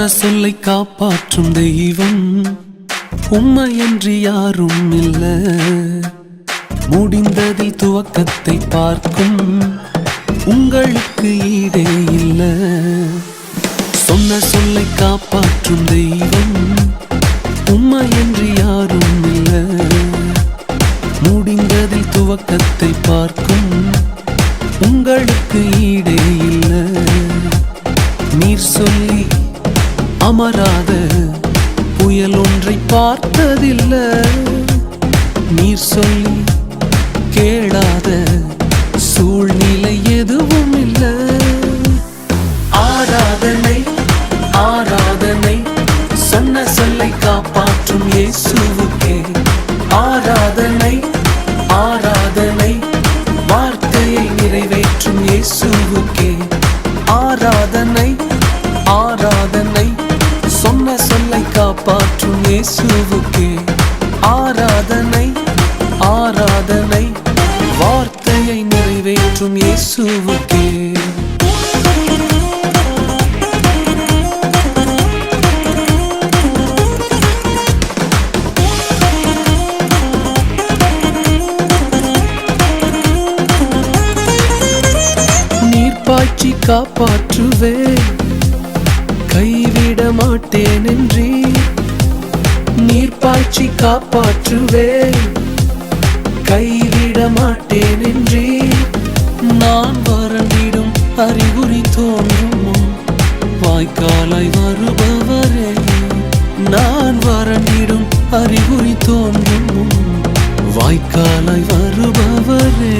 சொன்ன சொல்லை காப்பாற்றும் தெய்வம். உண்மையன்றி யாரும் இல்ல. முடிந்ததில் துவக்கத்தை பார்க்கும். உங்களுக்கு ஈடே இல்ல. சொன்ன சொல்லை காப்பாற்றும் தெய்வம். உண்மையன்றி யாரும் இல்ல. முடிந்ததில் துவக்கத்தை பார்க்கும். அமராத. புயல் ஒன்றை பார்த்ததில்லை. நீர் சொல்லி கேளாத சூழ்நிலை எதுவும் காப்பாற்றும் இயேசுவுக்கே. ஆராதனை ஆராதனை வார்த்தையை நிறைவேற்றும் இயேசுவுக்கே. நீர் காப்பாற்றுவே கைவிட மாட்டேன் என்றே. பாய்ச்சி காப்பாற்றுவேன் கைவிட மாட்டேன் என்றே நான் வறண்டிடும் அறிகுறி தோன்றும் வாய்க்காலாய் வருபவரே நான் வறண்டிடும் அறிகுறி தோன்றும் வாய்க்காலாய் வருபவரே.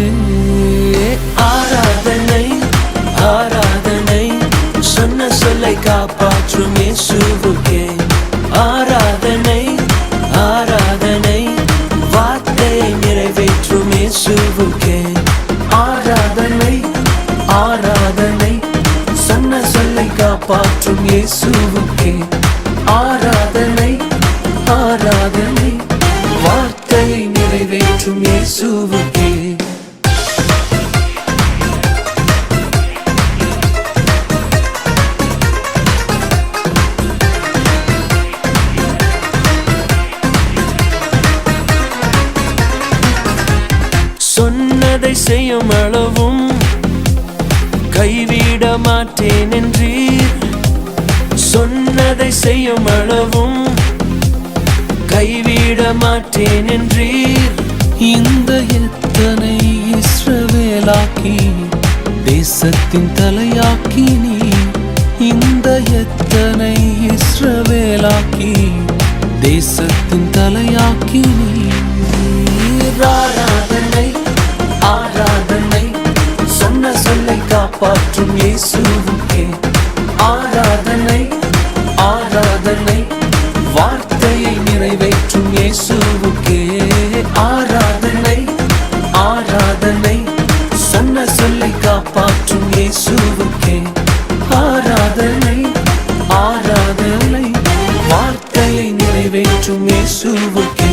இயேசுவுக்கே ஆராதனை ஆராதனை. சொன்ன சொல்லை காப்பாற்றும் இயேசுவுக்கே ஆராதனை ஆராதனை. வார்த்தையை நிறைவேற்றும் இயேசுவுக்கே செய்யும் அளவும். கைவிட மாட்டேன் என்றீர். சொன்னதை செய்யும் அளவும். கைவிட மாட்டேன் என்றீர். இந்த எத்தனை இஸ்ரவேலாக்கி தேசத்தின் தலையாக்கி நீ. இந்த எத்தனை இஸ்ரவேலாக்கி தேசத்தின் தலையாக்கி காப்பாற்றும் இயேசுவுக்கே. ஆராதனை ஆராதனை வார்த்தையை நிறைவேற்றும் இயேசுவுக்கே. ஆராதனை ஆராதனை சொன்ன சொல்லை காப்பாற்றும் இயேசுவுக்கே. ஆராதனை ஆராதனை வார்த்தையை நிறைவேற்றும் இயேசுவுக்கே.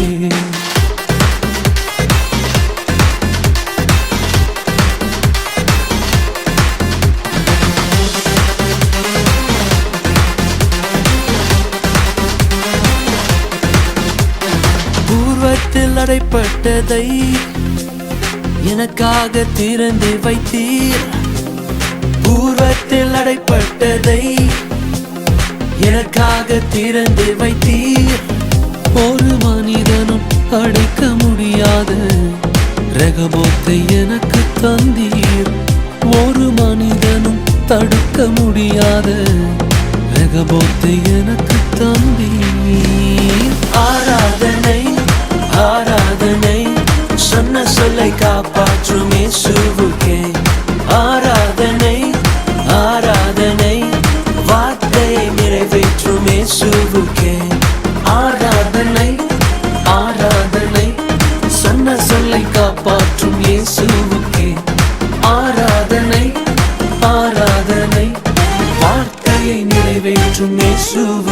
பூர்வத்தில் அடைப்பட்டதை எனக்காக திறந்து வைத்தீர். பூர்வத்தில் அடைப்பட்டதை எனக்காக திறந்து வைத்தீர். ஒரு மனிதனும் அடைக்க முடியாத. ரகபோத்தை எனக்கு தந்தீர். ஒரு மனிதனும் தடுக்க முடியாத. ரகபோத்தை எனக்கு தந்தீர். ஆராதனை நிறைவேற்றும் இயேசுவுக்கே ஆராதனை ஆராதனை சொன்ன சொல்லை காப்பாற்றும் இயேசுவுக்கே. ஆராதனை ஆராதனை வார்த்தையை நிறைவேற்றும் இயேசுவுக்கே